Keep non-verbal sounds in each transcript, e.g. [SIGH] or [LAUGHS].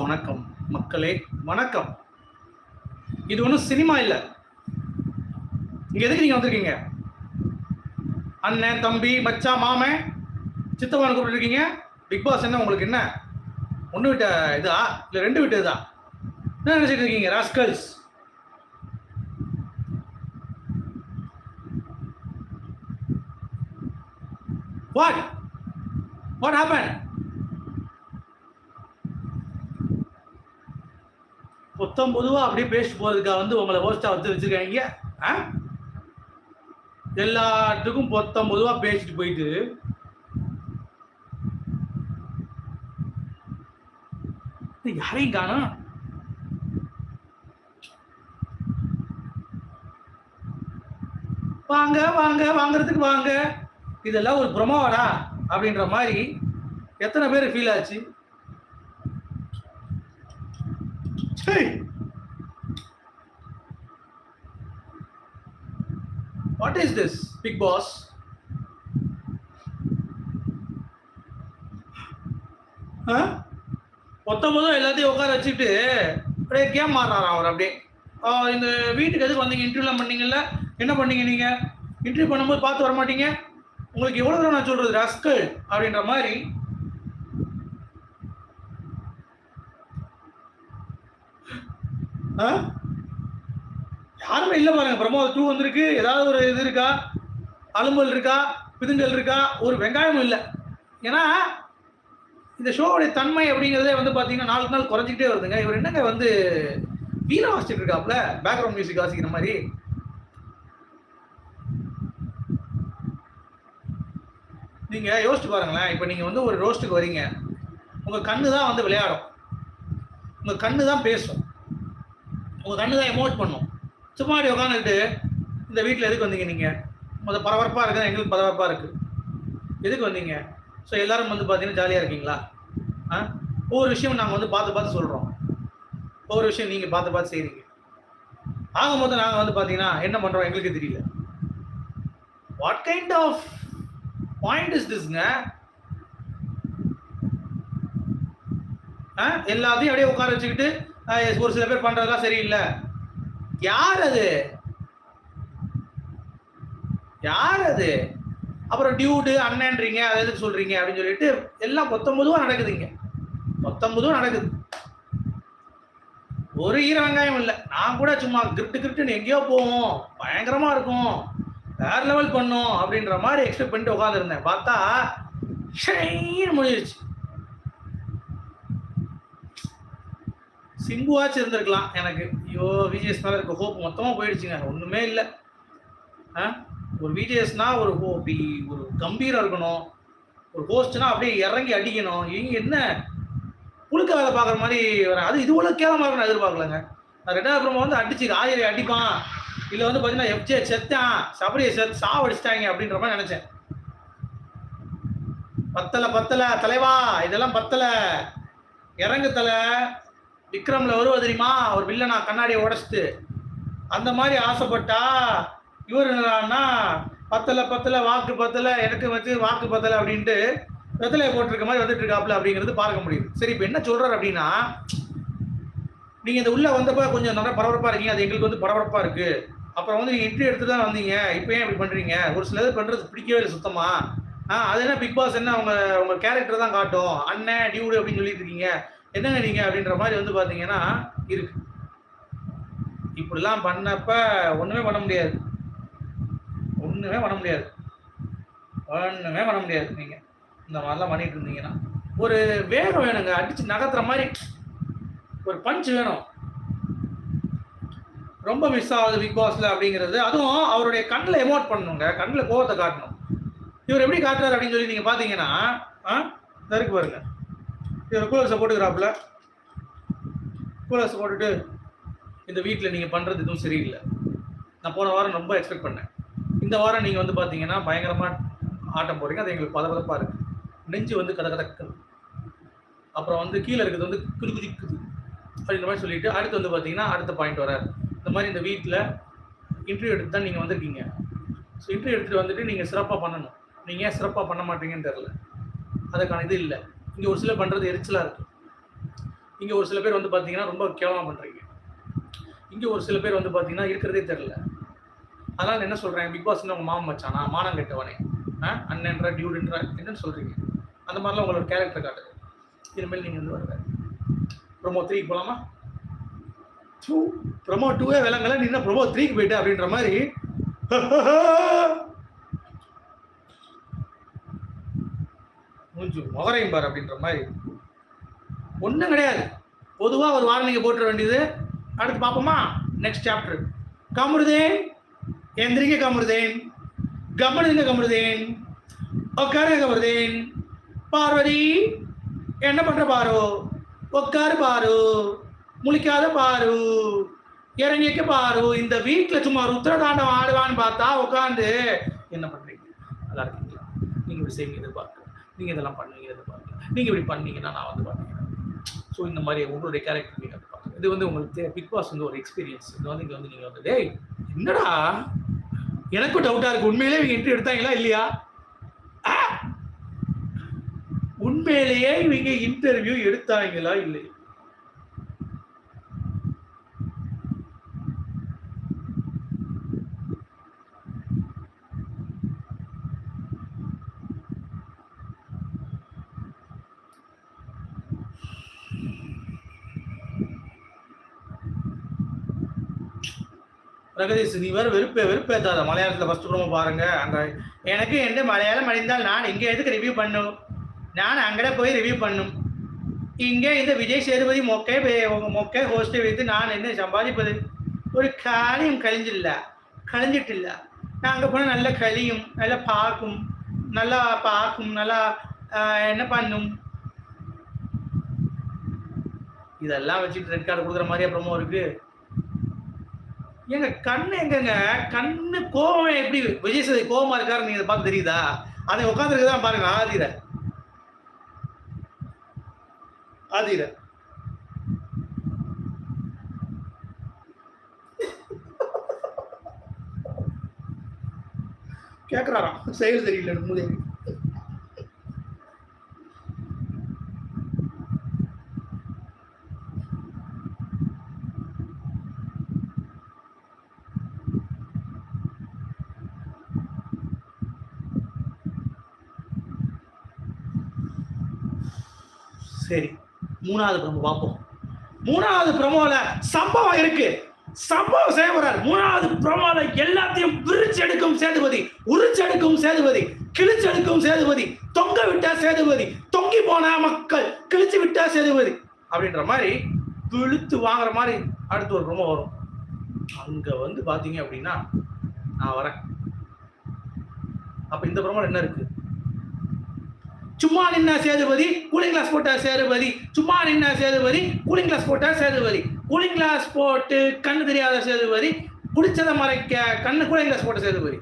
வணக்கம். மக்களே வணக்கம். இது ஒன்றும் சினிமா இல்லை. இங்க எதுக்கு நீங்க வந்திருக்கீங்க? அண்ணன் தம்பி மச்சான் மாமன் சித்தப்பான கூப்பிட்டுருக்கீங்க பிக் பாஸ் என்ன உங்களுக்கு என்ன? ஒன்று விட்ட இதா? இல்லை ரெண்டு விட்டு இதா என்ன நினைச்சிட்டு இருக்கீங்க ராஸ்கல்ஸ் வாட் வாட் ஹேப்பன் மொத்தம் பொதுவாக அப்படியே பேசிட்டு போகிறதுக்காக வந்து உங்களை ஹோஸ்டாக வந்து வச்சுருக்காங்க. ஆ? எல்லாத்துக்கும் மொத்தம் பொதுவாக பேசிட்டு போயிட்டு. யாரையும் காணும்? வாங்க வாங்க வாங்குறதுக்கு வாங்க. இதெல்லாம் ஒரு ப்ரொமோவாடா அப்படின்ற மாதிரி எத்தனை பேர் ஃபீல் ஆச்சு? சரி what is this Bigg Boss மொத்தமொதம் எல்லாத்தையும் உட்கார வச்சுட்டு அப்படியே கேம் மாறுறாராம் அவர் அப்படியே. இந்த வீட்டுக்கு எதுக்கு வந்தீங்க? இன்டர்வியூலாம் பண்ணீங்கல்ல? என்ன பண்ணீங்க நீங்க? இன்டர்வியூ பண்ணும்போது பார்த்து வர மாட்டீங்க உங்களுக்கு எவ்வளோ தூரம் நான் சொல்றது? ரஸ்கல் அப்படின்ற மாதிரி. ஆ யாருமே இல்லை பாருங்க. பிரமோத் டூ வந்திருக்கு. ஏதாவது ஒரு இது இருக்கா? அலும்பல் இருக்கா? பிதுங்கல் இருக்கா? ஒரு வெங்காயமும் இல்லை. ஏன்னா இந்த ஷோவுடைய தன்மை அப்படிங்கிறதே வந்து பார்த்தீங்கன்னா நாளுக்கு நாள் குறைஞ்சிக்கிட்டே வருதுங்க. இவர் என்னங்க வந்து வீணை வாசிச்சுட்டு இருக்காப்ல பேக்ரவுண்ட் மியூசிக் வாசிக்கிற மாதிரி. நீங்க யோசிச்சு பாருங்களேன். இப்போ நீங்க வந்து ஒரு ரோஸ்ட்டுக்கு வரீங்க. உங்க கண்ணு தான் வந்து விளையாடும். உங்க கண்ணு தான் பேசும். உங்க கண்ணு தான் எமோட் பண்ணும். சும்மா அப்படி உட்காந்துட்டு இந்த வீட்டில் எதுக்கு வந்தீங்க நீங்கள் முத பரபரப்பாக இருக்குது எங்களுக்கு பரபரப்பாக இருக்குது எதுக்கு வந்தீங்க? ஸோ எல்லோரும் வந்து பார்த்தீங்கன்னா ஜாலியாக இருக்கீங்களா? ஆ? ஒவ்வொரு விஷயம் நாங்கள் வந்து பார்த்து பார்த்து சொல்கிறோம் ஒவ்வொரு விஷயம் நீங்கள் பார்த்து பார்த்து செய்கிறீங்க ஆகும்போது நாங்கள் வந்து பார்த்தீங்கன்னா என்ன பண்ணுறோம் எங்களுக்கு தெரியல. What kind of point is திஸ்ங்க எல்லாத்தையும் அப்படியே உட்கார வச்சுக்கிட்டு ஒரு சில பேர் பண்றதெல்லாம் சரியில்லை. யார் அது யார் அது அப்புறம் டியூடு அண்ணன்றீங்க அதை எதுக்கு சொல்றீங்க அப்படின்னு சொல்லிட்டு எல்லாம் பத்தொன்பதுவா நடக்குதுங்க. பத்தொன்பதும் நடக்குது. ஒரு ஈர வெங்காயம் இல்லை. நான் கூட சும்மா கிரிப்ட் கிரிப்ட்னு எங்கேயோ போவோம். பயங்கரமா இருக்கும். வேற லெவல் பண்ணும் அப்படின்ற மாதிரி எக்ஸ்பெக்ட் பண்ணிட்டு உட்காந்துருந்தேன் பார்த்தா முடிஞ்சிருச்சு சிம்புவாச்சும் இருந்திருக்கலாம். எனக்கு ஐயோ விஜிஎஸ் மேலே இருக்க ஹோப் மொத்தமாக போயிடுச்சுங்க. ஒன்றுமே இல்லை. ஆ? ஒரு விஜிஎஸ்னா ஒரு ஹோ இப்படி ஒரு கம்பீரம் இருக்கணும். ஒரு ஹோஸ்ட்னா அப்படியே இறங்கி அடிக்கணும். இவங்க என்ன? புழுக்க வேலை பார்க்குற மாதிரி வர அது இது உள்ள கேவலமாக இருக்கும் நான் எதிர்பார்க்கலங்க. நான் ரெண்டாவது அப்புறமா வந்து அடிச்சு ஆயிரம் அடிப்பான். இல்லை வந்து பார்த்தீங்கன்னா எஃப்ஜே செத்தான். சபரியை செத் சாவடிச்சிட்டாங்க அப்படின்ற மாதிரி நினச்சேன். பத்தலை பத்தலை தலைவா இதெல்லாம் பத்தலை. இறங்கு தலை. விக்ரம்ல வருவ தெரியுமா? அவர் வில்லனா கண்ணாடியை உடச்சிட்டு. அந்த மாதிரி ஆசைப்பட்டா இவர் என்னன்னா பத்தல பத்தல வாக்கு பத்தல எனக்கு வச்சு வாக்கு பத்தல அப்படின்ட்டு வெத்தலையை போட்டிருக்க மாதிரி வந்துட்டு இருக்காப்ல அப்படிங்கிறது பார்க்க முடியுது. சரி இப்போ என்ன சொல்றாரு அப்படின்னா நீங்க இந்த உள்ள வந்தப்ப கொஞ்சம் நல்லா பரபரப்பா இருக்கீங்க. அது எங்களுக்கு வந்து பரபரப்பா இருக்கு. அப்புறம் வந்து நீங்க இன்ட்ரி எடுத்து தான் வந்தீங்க. இப்போ ஏன் இப்படி பண்றீங்க? ஒரு சிலது பண்றது பிடிக்கவே இல்லை சுத்தமா. ஆ அது என்ன பிக் பாஸ் என்ன உங்க உங்க கேரக்டர் தான் காட்டும். அண்ணன் டியூடு அப்படின்னு சொல்லிட்டு இருக்கீங்க. என்னங்க நீங்க அப்படின்ற மாதிரி வந்து பாத்தீங்கன்னா இருக்கு. இப்படிலாம் பண்ணப்ப ஒண்ணுமே பண்ண முடியாது. ஒண்ணுமே பண்ண முடியாது. ஒண்ணுமே பண்ண முடியாது நீங்க. இந்த மாதிரிலாம் பண்ணிட்டு இருந்தீங்கன்னா. ஒரு வேகம் வேணுங்க. அடிச்சு நகர்த்துற மாதிரி ஒரு பஞ்ச் வேணும். ரொம்ப மிஸ் ஆகுது பிக் பாஸ்ல அப்படிங்கிறது. அதுவும் அவருடைய கண்ணில் எமோட் பண்ணணுங்க. கண்ணில் கோவத்தை காட்டணும். இவர் எப்படி காட்டுறாரு அப்படின்னு சொல்லி நீங்க பாத்தீங்கன்னா ஆ? இருக்கு பாருங்க. இதில் கூலர்ஸை போட்டுக்கிறாப்புல. கூலர்ஸ் போட்டுட்டு இந்த வீட்டில் நீங்கள் பண்ணுறது எதுவும் சரியில்லை. நான் போன வாரம் ரொம்ப எக்ஸ்பெக்ட் பண்ணேன். இந்த வாரம் நீங்கள் வந்து பார்த்தீங்கன்னா பயங்கரமாக ஆட்டம் போடுறீங்க. அது எங்களுக்கு பதப்பதப்பாக இருக்குது நெஞ்சு வந்து கத கதக்குது அப்புறம் வந்து கீழே இருக்கிறது வந்து குது குதிக்குது அப்படின்ற மாதிரி சொல்லிட்டு அடுத்து வந்து பார்த்தீங்கன்னா அடுத்த பாயிண்ட் வராரு. இந்த மாதிரி இந்த வீட்டில் இன்டர்வியூ எடுத்து தான் நீங்கள் வந்திருக்கீங்க. ஸோ இன்டர்வியூ எடுத்துகிட்டு வந்துட்டு நீங்கள் சிறப்பாக பண்ணணும். நீங்கள் ஏன் சிறப்பாக பண்ண மாட்டீங்கன்னு தெரில அதுக்கான இது இல்லை. இங்கே ஒரு சிலர் பண்ணுறது எரிச்சலாக இருக்கு. இங்கே ஒரு சில பேர் வந்து பார்த்தீங்கன்னா ரொம்ப கேவலமாக பண்ணுறீங்க இங்கே ஒரு சில பேர் வந்து பார்த்தீங்கன்னா இருக்கிறதே தெரில அதனால் என்ன சொல்கிறேன் பிக் பாஸ்ன்னு உங்கள் மாமன் மச்சானா? மானம் கெட்டவனே. ஆ? அண்ணன்ற டியூடுன்ற என்னன்னு சொல்கிறீங்க அந்த மாதிரிலாம் உங்களோட கேரக்டர் காட்டுது. இனிமேல் நீங்கள் வந்து வருவேன் ப்ரொமோ த்ரீக்கு போகலாமா டூ ப்ரொமோ டூவே விலங்கல நீ என்ன ப்ரொமோ த்ரீக்கு போயிட்டு அப்படின்ற மாதிரி. [LAUGHS] கொஞ்சம் முகரையும் பார் அப்படின்ற மாதிரி. ஒன்றும் கிடையாது. பொதுவாக ஒரு வாரம் நீங்கள் போட்டுற வேண்டியது. அடுத்து பார்ப்போமா? நெக்ஸ்ட் சாப்டர் கமருதேன் எந்திரிக்க கமருதேன் கமனுங்க கமருதேன் உட்காருங்க கமருதேன். பார்வதி என்ன பண்ணுற பாரு? உட்காரு பாரு. முழிக்காத பாரு. இறங்கிக்க பாரு. இந்த வீட்டில் சும்மா ருத்ரதாண்டம் ஆடுவான்னு பார்த்தா உட்காந்து என்ன பண்ணுறீங்க நல்லா இருக்கீங்களா? நீங்கள் இப்படி செய்வீங்க எதிர்பார்க்க நீங்கள் இதெல்லாம் பண்ணுவீங்க பார்த்து நீங்கள் இப்படி பண்ணீங்கன்னா நான் வந்து பார்த்துக்கிறேன் ஸோ இந்த மாதிரி உங்களுடைய கேரக்டர் நீங்கள் வந்து பாருங்க இது வந்து உங்களுக்கு பிக் பாஸ் வந்து ஒரு எக்ஸ்பீரியன்ஸ் இது வந்து இங்கே வந்து நீங்கள் வந்து டேய் என்னடா? எனக்கும் டவுட்டாக இருக்குது உண்மையிலே இவங்க இன்டர்வியூ எடுத்தாங்களா இல்லையா? உண்மையிலேயே இவங்க இன்டர்வியூ எடுத்தாங்களா இல்லை பிரகதீஷ் நீ வெறுப்பே வெறுப்பேத்தாத மலையாளத்தில் ஃபஸ்ட் ப்ரோமோ பாருங்க அந்த எனக்கு எந்த மலையாளம் அடைந்தால் நான் இங்கே எதுக்கு ரிவ்யூ பண்ணும்? நான் அங்கட போய் ரிவ்யூ பண்ணும். இங்கே இந்த விஜய் சேதுபதி மொக்கை மொக்கை ஹோஸ்டை வைத்து நான் என்ன சம்பாதிப்பது? ஒரு காரியம் கழிஞ்சில்ல. கழிஞ்சிட்டில்ல. நான் அங்கே போனால் நல்லா கழியும் நல்லா பார்க்கும் நல்லா பார்க்கும் நல்லா என்ன பண்ணும்? இதெல்லாம் வச்சுட்டு ரெட் கார்டு கொடுக்குற மாதிரி ப்ரோமோ இருக்குது ஏங்க கண்ணு எங்கங்க? கண்ணு கோவம் எப்படி விஜய் சேது கோவமா இருக்காரு நீங்க பார்த்து தெரியுதா? அதை உட்காந்துருக்குதான் பாருங்க ஆதிர. ஆதிர. கேக்குறாராம். செயல் தெரியல முதலில் சரி மூணாவது ப்ரமோ பார்ப்போம். மூணாவது பிரமோல சம்பவம் இருக்கு. சம்பவம் செய்யப்படுறார் மூணாவது பிரமோல எல்லாத்தையும் விரிச்செடுக்கும் சேதுபதி உரிச்செடுக்கும் சேதுபதி கிழிச்செடுக்கும் சேதுபதி தொங்க விட்டா சேதுபதி தொங்கி போன மக்கள் கிழிச்சு விட்டா சேதுபதி அப்படின்ற மாதிரி இழுத்து வாங்குற மாதிரி அடுத்து ஒரு பிரமோ வரும். அங்க வந்து பாத்தீங்க அப்படின்னா நான் வரேன். அப்ப இந்த பிரமோல என்ன இருக்கு? சும்மா நின்ன சேதுபதி கூலிங் கிளாஸ் போட்ட சேதுபதி. சும்மா நின்ன சேதுபதி கூலிங் கிளாஸ் போட்ட சேதுபதி. கூலிங் கிளாஸ் போட்டு கண்ணு தெரியாத சேதுபதி குடிச்சதை மறைக்க கண்ணு கூலிங் கிளாஸ் போட்ட சேதுபதி.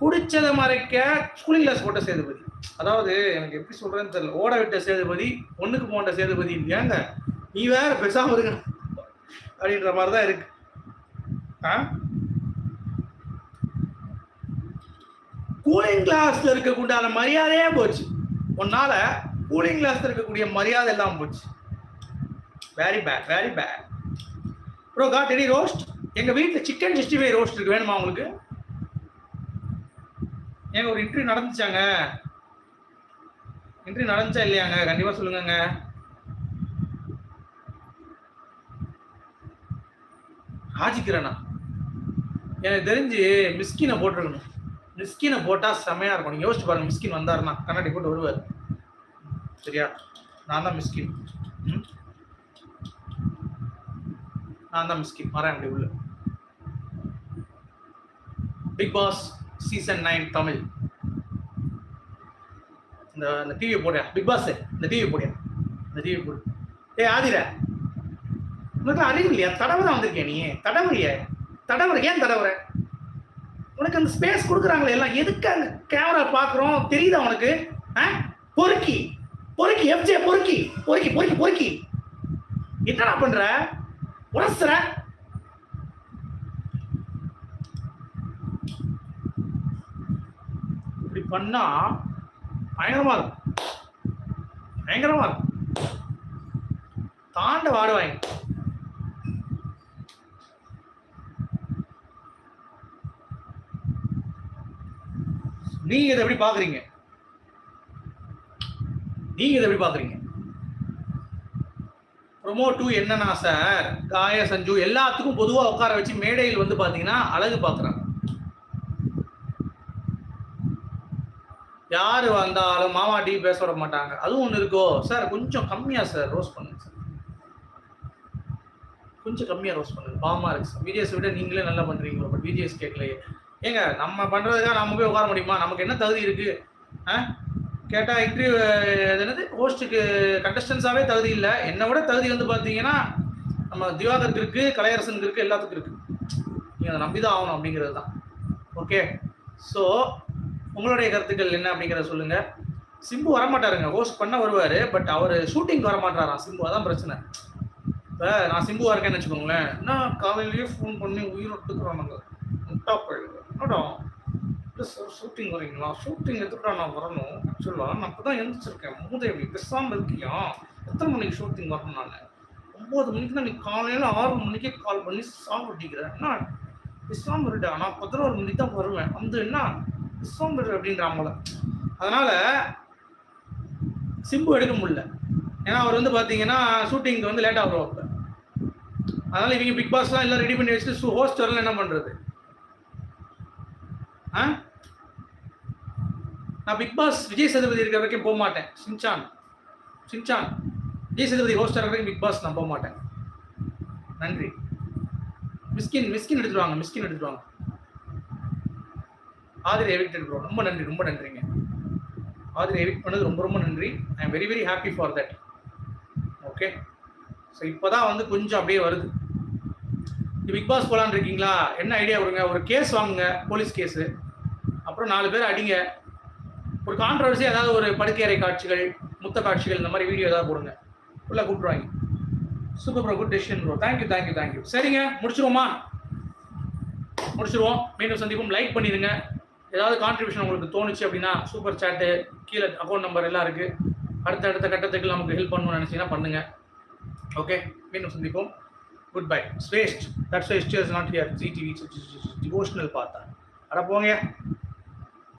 குடிச்சதை மறைக்க கூலிங் கிளாஸ் போட்ட சேதுபதி. அதாவது எனக்கு எப்படி சொல்றேன்னு தெரியல. ஓட விட்ட சேதுபதி ஒண்ணுக்கு போன்ற சேதுபதி. ஏங்க நீ வேற பெருசாக இருக்க. அப்படின்ற மாதிரி தான் இருக்கு. ஆ? கூலிங் கிளாஸ்ல இருக்கக்குண்டான மரியாதையே போச்சு. உன்னால கூலிங் கிளாஸ் இருக்கக்கூடிய மரியாதை எல்லாம் போச்சு. Very bad very bad bro got any roast எங்கள் வீட்டில் சிக்கன் சிக்ஸ்டி ஃபைவ் ரோஸ்ட் இருக்கு. வேணுமா உங்களுக்கு? ஏங்க ஒரு இன்டர்வியூ நடந்துச்சாங்க? இன்டர்வியூ நடந்துச்சா இல்லையாங்க? கண்டிப்பாக சொல்லுங்கங்க. ராஜிக்கிறேனா எனக்கு தெரிஞ்சு மிஸ்கினை போட்டிருக்கணும். மிஸ்கினை போட்டால் செமையாக இருக்கும். நீங்கள் யோசிச்சு பாருங்க மிஸ்கின் வந்தாருன்னா. கண்ணாடி போட்டு வருவார் சரியா? நான் தான் மிஸ்கின். ம்? நான் தான் மிஸ்கின். வரேன் அப்படி உள்ள. Bigg Boss season nine Tamil. இந்த இந்த டிவி போடியா பிக் பாஸ் இந்த டிவி போடியா இந்த டிவி போடு. ஏ ஆதிர. உனக்கு அறிவு இல்லையா? தடவை தான் வந்திருக்கேன் நீ? தடவுறிய தடவுற ஏன் தடவுற? உனக்கு அந்த ஸ்பேஸ் கொடுக்குறாங்களே எல்லாம். எதுக்கு அந்த கேமரா பார்க்குறோம்? தெரியுதா உனக்கு? ஆ? பொறுக்கி. பொறுக்கி எஃப்ஜே பொறுக்கி. பொறுக்கி பொறுக்கி பொறுக்கி. என்னடா பண்ற? உரசுற. இப்படி பண்ணா பயங்கரமா இருக்கும். பயங்கரமா இருக்கும். தாண்ட வாடுவாங்க நீங்க இதை எப்படி பாக்குறீங்க? நீங்க இதை எப்படி பாக்குறீங்க? ப்ரொமோ டூ என்னன்னா சார் காய சஞ்சு எல்லாத்துக்கும் பொதுவா உட்கார வச்சு மேடையில் வந்து பாத்தீங்கன்னா அழகு பாக்குறாங்க. யாரு வந்தாலும் மாமா டீ பேச விட மாட்டாங்க. அதுவும் ஒன்று இருக்கோ? சார் கொஞ்சம் கம்மியா சார் ரோஸ் பண்ணுங்க சார் கொஞ்சம் கம்மியா ரோஸ் பண்ணுங்க. பாமா இருக்கு சார் விஜேஸ் விட நீங்களே நல்லா பண்ணுறீங்களோ பட் விஜேஸ் கேட்கலையே. ஏங்க நம்ம பண்றதுக்காக நம்ம போய் உட்கார முடியுமா? நமக்கு என்ன தகுதி இருக்கு? ஆ? கேட்டா இன்டர்வியூ என்னது? ஹோஸ்ட்டுக்கு கண்டஸ்டன்ஸாவே தகுதி இல்லை. என்னை விட தகுதி வந்து பார்த்தீங்கன்னா நம்ம திவாகருக்கு இருக்கு கலையரசனுக்கு இருக்கு எல்லாத்துக்கும் இருக்கு. நீங்கள் அதை நம்பி தான் ஆகணும் அப்படிங்கிறது தான். ஓகே ஸோ உங்களுடைய கருத்துக்கள் என்ன அப்படிங்கிறத சொல்லுங்க. சிம்பு வரமாட்டாருங்க. ஹோஸ்ட் பண்ண வருவார் பட் அவர் ஷூட்டிங் வரமாட்டாராம். சிம்பு அதான் பிரச்சனை. இப்போ நான் சிம்புவா இருக்கேன்னு வச்சுக்கோங்களேன். என்ன காலையிலேயே ஃபோன் பண்ணி உயிர் எடுத்துக்கிறானுங்க நாங்கள் டாப் என்னடா? இல்லை ஷூட்டிங் வரீங்களா? ஷூட்டிங் எதுக்குடா நான் வரணும்? ஆக்சுவலாக நான் இப்போ தான் எழுந்திரிச்சிருக்கேன் மூதேவி பேசாமல் இருக்கியா? எத்தனை மணிக்கு ஷூட்டிங் வரணும் நான்? ஒம்பது மணிக்கு தான் நீ காலையில் ஆறு மணிக்கே கால் பண்ணி சாப்பிட்டிக்கிறேன் என்ன? பேசாமல் இருடா. நான் பதினோரு மணிக்கு தான் வருவேன். வந்து என்ன? பேசாமல் இரு அப்படின்றாங்கள அதனால் சிம்பு எடுக்க முடியல. ஏன்னா அவர் வந்து பார்த்தீங்கன்னா ஷூட்டிங்க்கு வந்து லேட்டாக வருவாங்க அதனால் இவங்க பிக் பாஸ்லாம் எல்லாம் ரெடி பண்ணி வச்சுட்டு ஹோஸ்ட் வரலாம் என்ன பண்ணுறது நான் பிக் பாஸ் விஜய் சதுபதி இருக்கிற வரைக்கும் போக மாட்டேன். சின்சான். சின்சான். விஜய் சதுபதி ஹோஸ்டர் வரைக்கும் பிக் பாஸ் நான் போக மாட்டேன். நன்றி. மிஸ்கின் மிஸ்கின் எடுத்துருவாங்க மிஸ்கின் எடுத்துருவாங்க ஆதிரி எவிக்டட் ப்ரோ ரொம்ப நன்றி ரொம்ப நன்றிங்க. ஆதிரி எவிக்ட் பண்ணது ரொம்ப ரொம்ப நன்றி. I am very very happy for that okay so இப்போ தான் வந்து கொஞ்சம் அப்படியே வருது. பிக் பாஸ் போகலான்னு இருக்கீங்களா? என்ன ஐடியா கொடுங்க? ஒரு கேஸ் வாங்குங்க போலீஸ் கேஸு அப்புறம் நாலு பேர் அடிங்க. ஒரு கான்ட்ரவர்சி ஏதாவது ஒரு படுக்கையறை காட்சிகள் முத்த காட்சிகள் இந்த மாதிரி வீடியோ ஏதாவது போடுங்க. உள்ள கூப்பிட்டுருவாங்க super bro good decision bro thank you thank you thank you சரிங்க முடிச்சிருவோமா? முடிச்சிருவோம். மீண்டும் சந்திப்போம். லைக் பண்ணிடுங்க ஏதாவது கான்ட்ரிபியூஷன் உங்களுக்கு தோணுச்சு அப்படின்னா சூப்பர் சாட்டு கீழே அக்கௌண்ட் நம்பர் எல்லாம் இருக்குது அடுத்த அடுத்த கட்டத்துக்கு நமக்கு ஹெல்ப் பண்ணணும்னு நினச்சிங்கன்னா பண்ணுங்கள் ஓகே மீண்டும் சந்திப்போம். Good bye ஸ்வேஸ்ட் that's is not here Zee TV devotional பார்த்தா அட போங்க